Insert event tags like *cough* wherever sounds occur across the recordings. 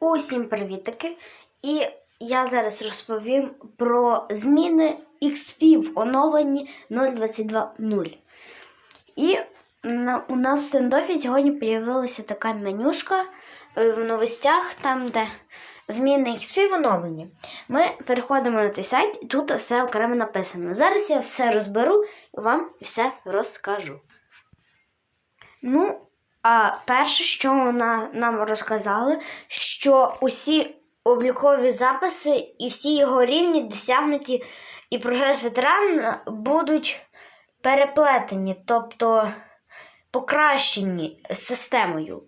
Усім привітики! І я зараз розповім про зміни XP в оновленні 0.22.0. І у нас в стендофі сьогодні з'явилася така менюшка е, в новостях, там, де зміни XP в оновленні. Ми переходимо на цей сайт, і тут все окремо написано. Зараз я все розберу і вам все розкажу. Ну, а перше, що вона нам розказали, що усі облікові записи і всі його рівні досягнуті і прогрес ветерана будуть переплетені, тобто покращені системою.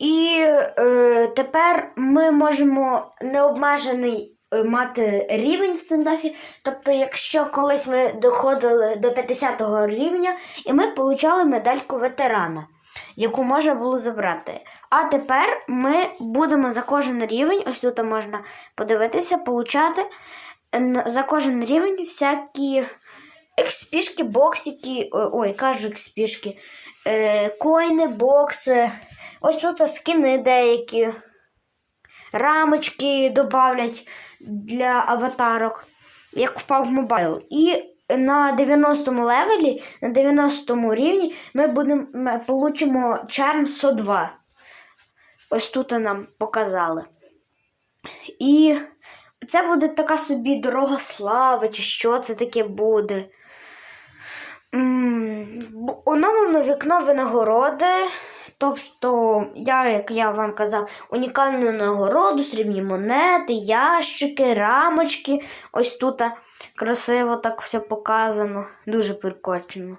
І е, тепер ми можемо необмежений е, мати рівень в стендафі. Тобто, якщо колись ми доходили до 50-го рівня, і ми отримали медальку ветерана, яку можна було забрати. А тепер ми будемо за кожен рівень, ось тут можна подивитися, получати за кожен рівень всякі експішки, боксики, ой, кажу експішки, е, коїни, бокси. Ось тут скини деякі, рамочки додавлять для аватарок, як в PUBG. І на 90-му левелі, на 90-му рівні ми будемо ми получимо Charm 102. Ось тут нам показали. І це буде така собі дорога слави, чи що це таке буде. М, Оновлено вікно винагороди. Тобто, я, як я вам казав, унікальну нагороду, срібні монети, ящики, рамочки. Ось тут красиво так все показано. Дуже прикольно.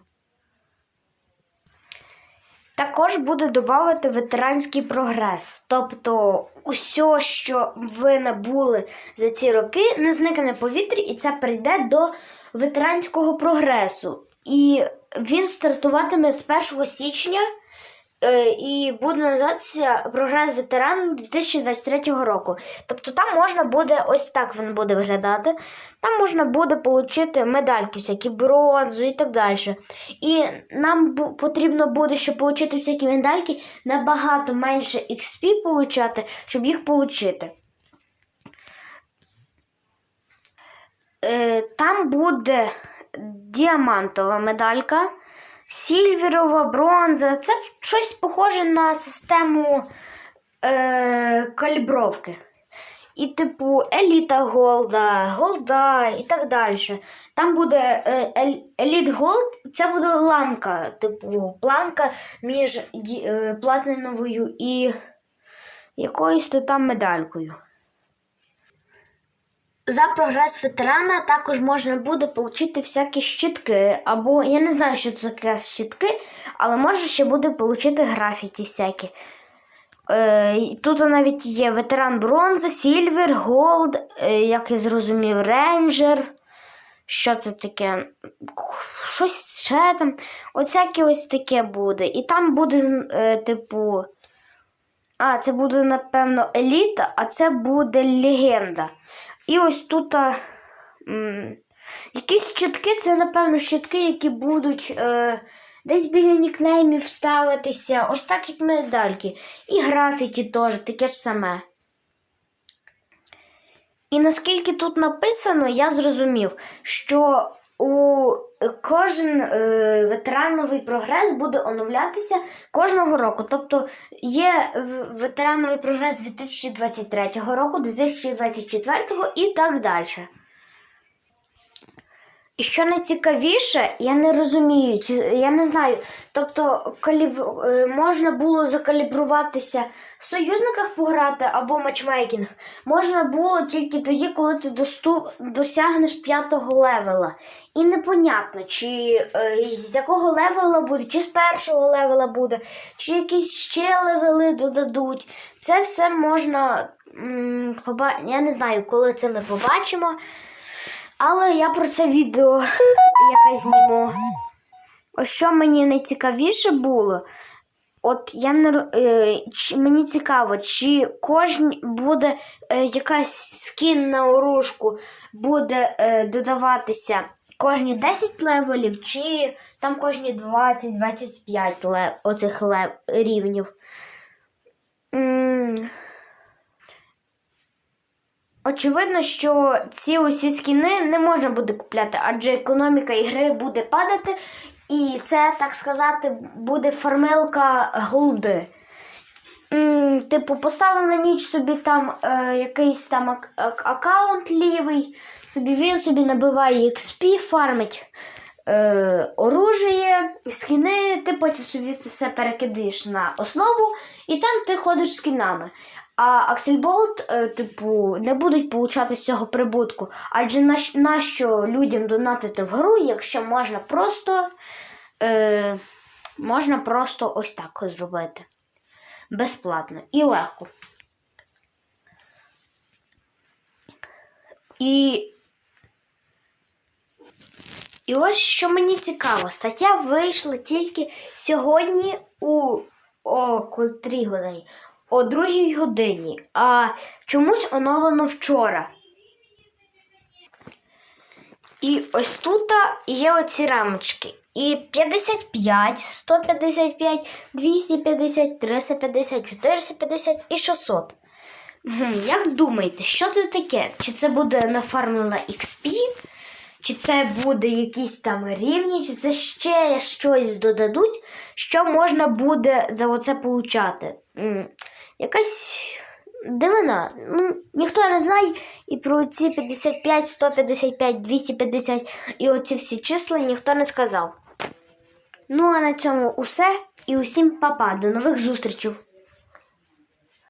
Також буде додати ветеранський прогрес. Тобто, усе, що ви набули за ці роки, не зникне повітрі, і це прийде до ветеранського прогресу. І він стартуватиме з 1 січня і буде називатися прогрес ветерану 2023 року. Тобто там можна буде ось так він буде виглядати. Там можна буде отримати медальки, всякі бронзу і так далі. І нам потрібно буде, щоб отримати всякі медальки, набагато менше XP получати, щоб їх отримати. Е, Там буде діамантова медалька, сільверова, бронза. Це щось похоже на систему е, калібровки. І, типу, еліта голда, голда і так далі. Там буде е, еліт голд, це буде ламка, типу, планка між е, платиновою і якоюсь то там медалькою. За прогрес ветерана також можна буде отримати всякі щитки, або я не знаю, що це таке щитки, але може ще буде отримати графіті всякі. Е, тут навіть є ветеран бронзи, сільвер, голд, е, як я зрозумів, рейнджер. Що це таке? Щось ще там. Оцяке ось таке буде. І там буде, е, типу. А, це буде, напевно, еліта, а це буде легенда. І ось тут. а, м, якісь щитки, це, напевно, щитки, які будуть е, десь біля нікнеймів ставитися. Ось так, як медальки. І графіті теж таке ж саме. І наскільки тут написано, я зрозумів, що у кожен е, ветерановий прогрес буде оновлятися кожного року. Тобто є ветерановий прогрес 2023 року, 2024 і так далі. І що найцікавіше, я не розумію, я не знаю. Тобто, каліб... е, можна було закалібруватися в союзниках пограти або матчмейкінг. Можна було тільки тоді, коли ти доступ... досягнеш п'ятого левела. І непонятно, чи е, з якого левела буде, чи з першого левела буде, чи якісь ще левели додадуть. Це все можна. Я не знаю, коли це ми побачимо. Але я про це відео *laughs* якесь зніму. Ось що мені найцікавіше було. От я не е, чи- мені цікаво, чи кожен буде е, якась скін на оружку буде е, додаватися кожні 10 левелів, чи там кожні 20-25 лев, оцих лев, рівнів. М, Я не знаю, коли це ми побачимо. Але я про це відео якесь зніму. Ось що мені найцікавіше було. От я не ро- чи- мені цікаво, чи кожен буде якась скін на оружку буде додаватися кожні 10 левелів, чи кожні 20-25 лев, оцих лев, рівнів. М, Очевидно, що ці усі скіни не можна буде купляти, адже економіка ігри буде падати, і це, так сказати, буде формилка голди. Типу, поставив на ніч собі там е, якийсь там ак- аккаунт лівий, собі він собі набиває XP, фармить е, оружие, скіни, ти потім собі це все перекидаєш на основу, і там ти ходиш з скінами. А Аксельболт, е, типу, не будуть получати з цього прибутку. Адже нащо людям донатити в гру, якщо можна просто, е, можна просто ось так зробити. Безплатно і легко. І і ось що мені цікаво, стаття вийшла тільки сьогодні у о котрій годині? О другій годині, а чомусь оновлено вчора. І ось тут є оці рамочки. І 55, 155, 250, 350, 450 і 600. Як думаєте, що це таке? Чи це буде нафармлена XP? Чи це буде якісь там рівні, чи це ще щось додадуть, що можна буде за оце получати? Якась дивина. Ну, ніхто не знає і про ці 55, 155, 250 і оці всі числа ніхто не сказав. Ну а на цьому усе і усім па-па. До нових зустрічей!